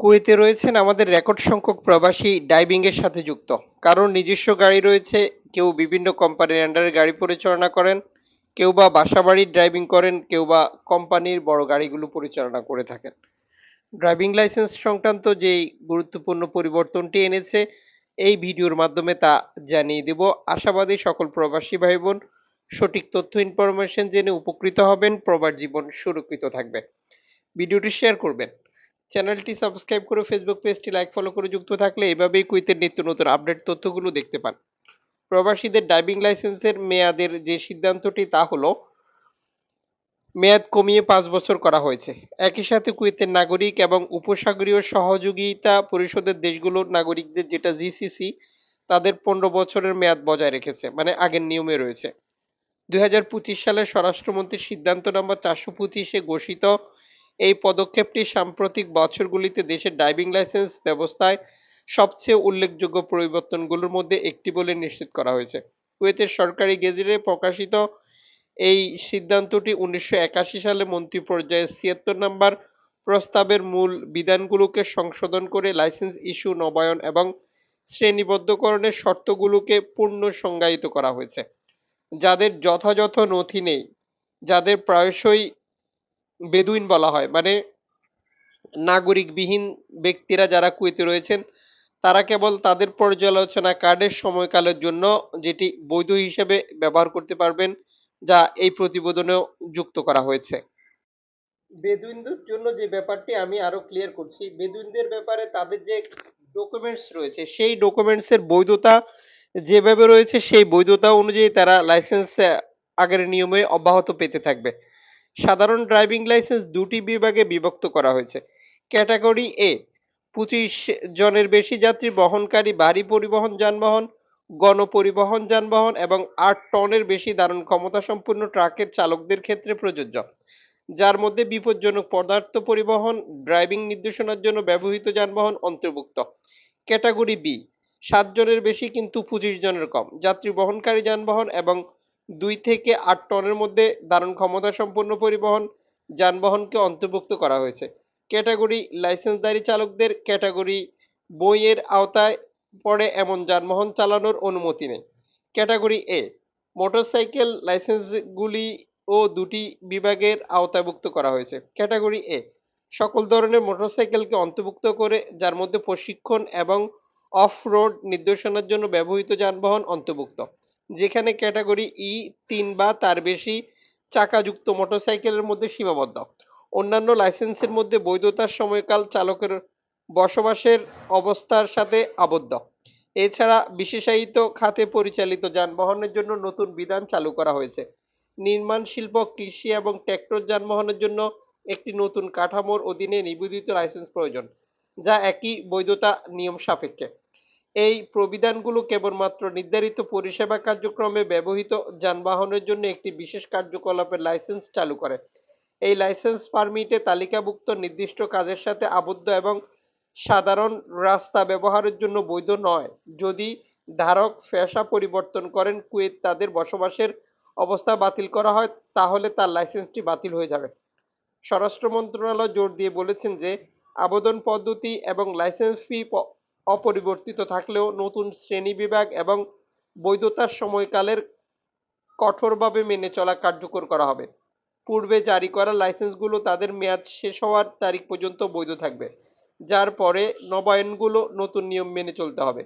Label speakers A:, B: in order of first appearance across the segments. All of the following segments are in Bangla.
A: কুয়েতে রয়েছেন আমাদের রেকর্ড সংখ্যক প্রবাসী ডাইভিং এর সাথে যুক্ত। কারোর নিজস্ব গাড়ি রয়েছে, কেউ বিভিন্ন কোম্পানির আন্ডারে গাড়ি পরিচালনা করেন, কেউ বা বাসাবাড়ির ড্রাইভিং করেন, কেউ বা কোম্পানির বড় গাড়িগুলো পরিচালনা করে থাকেন। ড্রাইভিং লাইসেন্স সংক্রান্ত যেই গুরুত্বপূর্ণ পরিবর্তনটি এনেছে, এই ভিডিওর মাধ্যমে তা জানিয়ে দেব। আশাবাদী সকল প্রবাসী ভাই বোন সঠিক তথ্য ইনফরমেশন জেনে উপকৃত হবেন, প্রবাস জীবন সুরক্ষিত থাকবে। ভিডিওটি শেয়ার করবেন। চ্যানেলটি সাবস্ক্রাইব করে ফেসবুক পেজটি লাইক ফলো করে যুক্ত থাকলে এভাবেই কুইতের নিত্য নতুন আপডেট তথ্যগুলো দেখতে পান। প্রবাসীদের ড্রাইভিং লাইসেন্সের মেয়াদের যে সিদ্ধান্তটি তা হলো, মেয়াদ কমিয়ে পাঁচ বছর করা হয়েছে। একই সাথে কুয়েতের নাগরিক এবং উপসাগরীয় সহযোগিতা পরিষদের দেশগুলোর নাগরিকদের যেটা জিসিসি তাদের পনেরো বছরের মেয়াদ বজায় রেখেছে মানে আগের নিয়মে রয়েছে। দুই হাজার পঁচিশ সালে স্বরাষ্ট্রমন্ত্রীর সিদ্ধান্ত নম্বর চারশো পঁচিশে ঘোষিত এই পদক্ষেপটি সাম্প্রতিক বছরগুলিতে দেশের ড্রাইভিং লাইসেন্স ব্যবস্থায় সবচেয়ে উল্লেখযোগ্য পরিবর্তনগুলোর মধ্যে একটি বলে নিশ্চিত করা হয়েছে। কুয়েতের সরকারি গেজেটে প্রকাশিত এই সিদ্ধান্তটি উনিশশো একাশি সালে মন্ত্রী পর্যায়ে ছিয়াত্তর নম্বর প্রস্তাবের মূল বিধানগুলোকে সংশোধন করে লাইসেন্স ইস্যু, নবায়ন এবং শ্রেণীবদ্ধকরণের শর্তগুলোকে পূর্ণ সংজ্ঞায়িত করা হয়েছে। যাদের যথাযথ নথি নেই, যাদের প্রায়শই বেদুইন বলা হয়। মানে নাগরিকবিহীন ব্যক্তিরা যারা কুয়েতে রয়েছেন, তারা কেবল তাদের পর্যালোচনা কার্ডের সময়কালের জন্য যেটি বৈধ হিসেবে ব্যবহার করতে পারবেন, যা এই প্রতিবেদনেও যুক্ত করা হয়েছে। বেদুইনদের জন্য যে ব্যাপারটি আমি আরও ক্লিয়ার করছি, বেদুইনদের ব্যাপারে তাদের যে ডকুমেন্টস রয়েছে, সেই ডকুমেন্টসের বৈধতা যেভাবে রয়েছে, সেই বৈধতা অনুযায়ী তারা লাইসেন্স আগের নিয়মে অব্যাহত পেতে থাকবে। সাধারণ ড্রাইভিং লাইসেন্স দুটি বিভাগে বিভক্ত করা হয়েছে। ক্যাটাগরি এ পঁচিশ জনের বেশি যাত্রী বহনকারী ভারী পরিবহন যানবাহন, গণপরিবহন যানবাহন এবং আট টনের বেশি ধারণ ক্ষমতা সম্পন্ন ট্রাকের চালকদের ক্ষেত্রে প্রযোজ্য। যার মধ্যে বিপজ্জনক পদার্থ পরিবহন, ড্রাইভিং নির্দেশনার জন্য ব্যবহৃত যানবাহন অন্তর্ভুক্ত। ক্যাটাগরি বি সাত জনের বেশি কিন্তু পঁচিশ জনের কম। যাত্রী বহনকারী যানবাহন এবং দুই থেকে আট টনের মধ্যে ধারণ ক্ষমতা সম্পন্ন পরিবহন যানবাহনকে অন্তর্ভুক্ত করা হয়েছে। ক্যাটাগরি লাইসেন্সধারী চালকদের ক্যাটাগরি বইয়ের আওতায় পড়ে এমন যানবাহন চালানোর অনুমতি নেই। ক্যাটাগরি এ, মোটরসাইকেল লাইসেন্সগুলি ও দুটি বিভাগের আওতাভুক্ত করা হয়েছে। ক্যাটাগরি এ, সকল ধরনের মোটরসাইকেলকে অন্তর্ভুক্ত করে যার মধ্যে প্রশিক্ষণ এবং অফ রোড নির্দেশনার জন্য ব্যবহৃত যানবাহন অন্তর্ভুক্ত। যেখানে ক্যাটাগরি ই তিন বা তার বেশি চাকাযুক্ত মোটরসাইকেলের মধ্যে সীমাবদ্ধ। অন্যান্য লাইসেন্সের মধ্যে বৈধতার সময়কাল চালকের বসবাসের অবস্থার সাথে আবদ্ধ। এছাড়া বিশেষায়িত খাতে পরিচালিত যানবাহনের জন্য নতুন বিধান চালু করা হয়েছে। নির্মাণ শিল্প, কৃষি এবং ট্র্যাক্টর যানবাহনের জন্য একটি নতুন কাঠামোর অধীনে নিবেদিত লাইসেন্স প্রয়োজন, যা একই বৈধতা নিয়ম সাপেক্ষে। এই প্রবিধানগুলো কেবলমাত্র নির্ধারিত পরিষেবা কার্যক্রমে ব্যবহৃত যানবাহনের জন্য একটি বিশেষ কার্যকলাপের লাইসেন্স চালু করে। এই লাইসেন্স পারমিটে তালিকাভুক্ত নির্দিষ্ট কাজের সাথে আবদ্ধ এবং সাধারণ রাস্তা ব্যবহারের জন্য বৈধ নয়। যদি ধারক পেশা পরিবর্তন করেন, কুয়েত তাদের বসবাসের অবস্থা বাতিল করা হয়, তাহলে তার লাইসেন্সটি বাতিল হয়ে যাবে। স্বরাষ্ট্র মন্ত্রণালয় জোর দিয়ে বলেছেন যে, আবেদন পদ্ধতি এবং লাইসেন্স ফি অপরিবর্তিত থাকলেও নতুন শ্রেণি বিভাগ এবং বৈধতার সময়কালের কঠোরভাবে মেনে চলা কার্যকর করা হবে। পূর্বে জারি করা লাইসেন্সগুলো তাদের মেয়াদ শেষ হওয়ার তারিখ পর্যন্ত বৈধ থাকবে, যার পরে নবায়নগুলো নতুন নিয়ম মেনে চলতে হবে।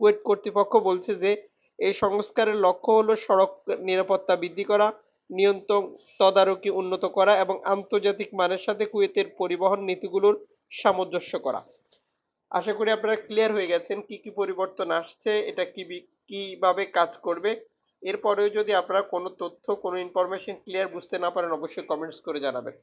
A: কুয়েট কর্তৃপক্ষ বলছে যে এই সংস্কারের লক্ষ্য হলো সড়ক নিরাপত্তা বৃদ্ধি করা, নিয়ন্ত্রণ তদারকি উন্নত করা এবং আন্তর্জাতিক মানের সাথে কুয়েতের পরিবহন নীতিগুলোর সামঞ্জস্য করা। আশা করি আপনারা ক্লিয়ার হয়ে গেছেন কি কি পরিবর্তন আসছে, এটা কি কীভাবে কাজ করবে। এরপরেও যদি আপনারা কোনো তথ্য, কোনো ইনফরমেশন ক্লিয়ার বুঝতে না পারেন, অবশ্যই কমেন্টস করে জানাবেন।